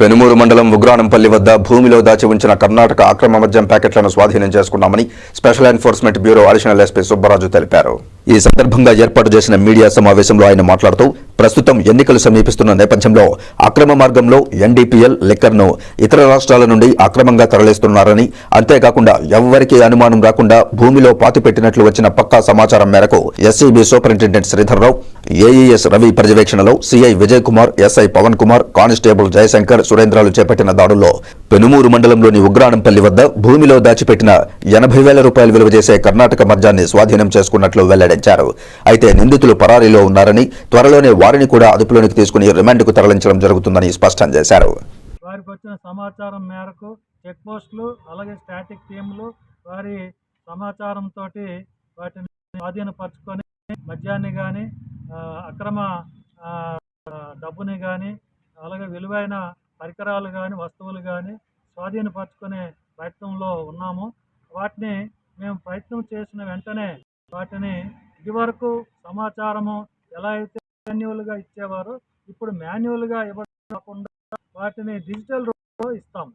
పెనుమూరు మండలం ఉగ్రానంపల్లి వద్ద భూమిలో దాచి ఉంచిన కర్ణాటక అక్రమ మద్యం ప్యాకెట్లను స్వాధీనం చేసుకున్నామని special enforcement bureau additional SP Subbaraju తెలిపారు. ఈ సందర్భంగా ఏర్పాటు చేసిన మీడియా సమావేశంలో ఆయన మాట్లాడుతూ ప్రస్తుతం ఎన్నికలు సమీపిస్తున్న నేపథ్యంలో అక్రమ మార్గంలో ఎన్డీపీఎల్ లిక్కర్ను ఇతర రాష్ట్రాల నుండి అక్రమంగా తరలిస్తున్నారని అంతేకాకుండా ఎవ్వరికీ అనుమానం రాకుండా భూమిలో పాతిపెట్టినట్లు వచ్చిన పక్కా సమాచారం మేరకు SCB superintendent Sridhar Rao AES Ravi పర్యవేక్షణలో CI Vijay Kumar SI Pavan Kumar constable Jayashankar సురేంద్రాలు చేపట్టిన దాడుల్లో పెనుమూరు మండలంలోని ఉగ్రాణంపల్లి వద్ద భూమిలో దాచిపెట్టిన ఎనభై వేల రూపాయలు విలువ చేసే కర్ణాటక మద్యాన్ని స్వాధీనం చేసుకున్నట్లు వెల్లడించారు అయితే నిందితులు పరారీలో ఉన్నారని త్వరలోనే వారిని కూడా అదుపులోనికి తీసుకుని రిమాండ్కు తరలించడం జరుగుతుందని స్పష్టం చేశారు. వారికి వచ్చిన సమాచారం మేరకు చెక్ పోస్టులు అలాగే స్టాటిక్ టీంలు వారి సమాచారంతో వాటిని స్వాధీనపరచుకొని మద్యాన్ని కానీ అక్రమ డబ్బుని కానీ అలాగే విలువైన పరికరాలు కానీ వస్తువులు కానీ స్వాధీనపరచుకునే ప్రయత్నంలో ఉన్నాము. వాటిని మేము ప్రయత్నం చేసిన వెంటనే వాటిని ఇదివరకు సమాచారము ఎలా అయితే మాన్యువల్గా ఇచ్చేవారో ఇప్పుడు మాన్యువల్గా ఇవ్వకుండా వాటిని డిజిటల్ రూపంలో ఇస్తాము.